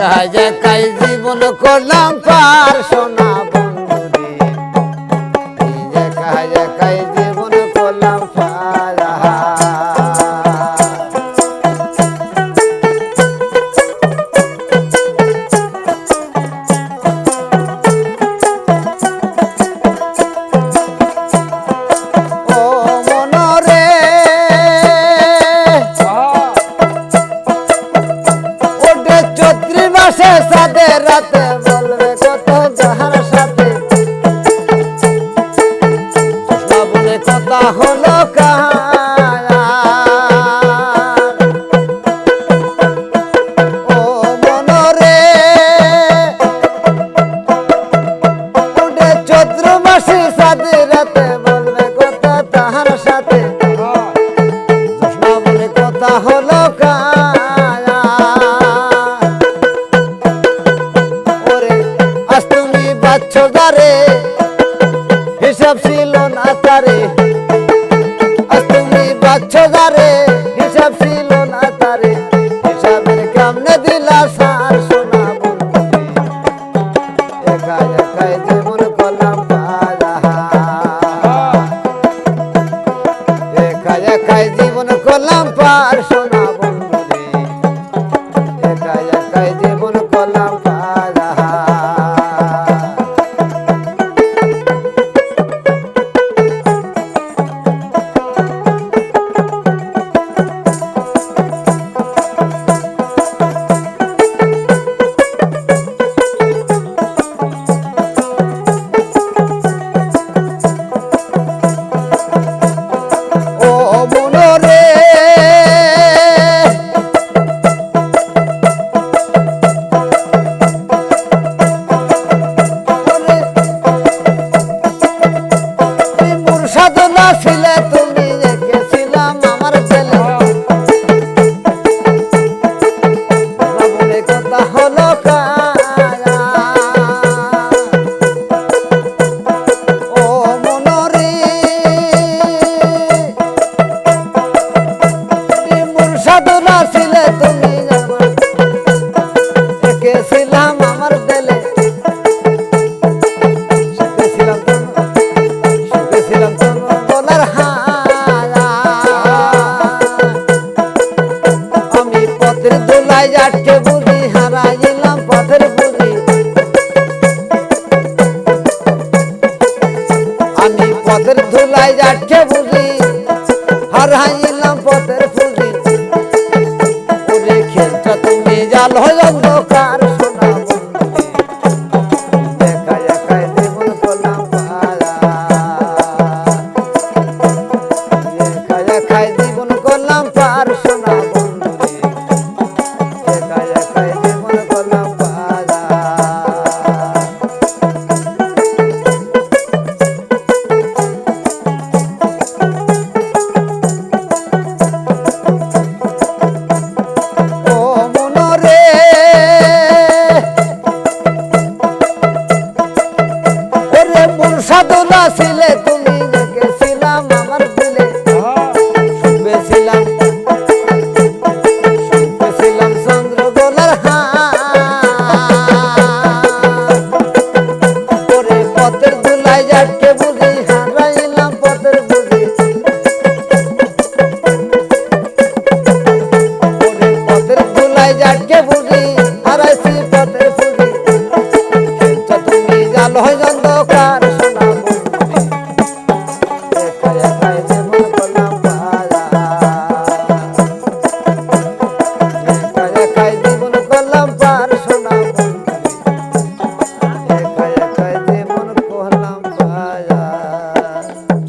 একাই একাই জীবন করলাম পার সোনা বন্ধুরে একাই একাই জীবন করলাম পার রাতে বলবে কত যাহার সাথে। বলে কথা হলো কাহার ও মনরে ওটে চৈত্র মাসে সাথে রাতে বলবে কথা তাহার সাথে। কৃষ্ণ বলে কথা হলো কায়া হিসাব ছিল না তারে। আজ তুমি বাচ্চ দারে হিসাব ছিল না তারে। হিসাবের কেমনে দিলা সার বন্ধুরে একা একাই জীবন করলাম পারা একাই পার সোনা একাই একাই সাধনা দোলায় আটকে বুঝি হারাইলাম পথের বুঝি। আমি পথের ধুলায় আটকে বুঝি হারাইলাম পথের ফুলি ওরে খেলছো তুমি জাল হয়ে অন্ধকার সাধনা ছিলে, তুমি গেছিলাম আমার দিলে শুনবেছিলাম শুনবেছিলাম চন্দ্র গোলার ওরে পথের দুলাই যাটকে বুঝি হারাইলাম পথের বুঝি। পথের দুলাই যাটকে বুঝি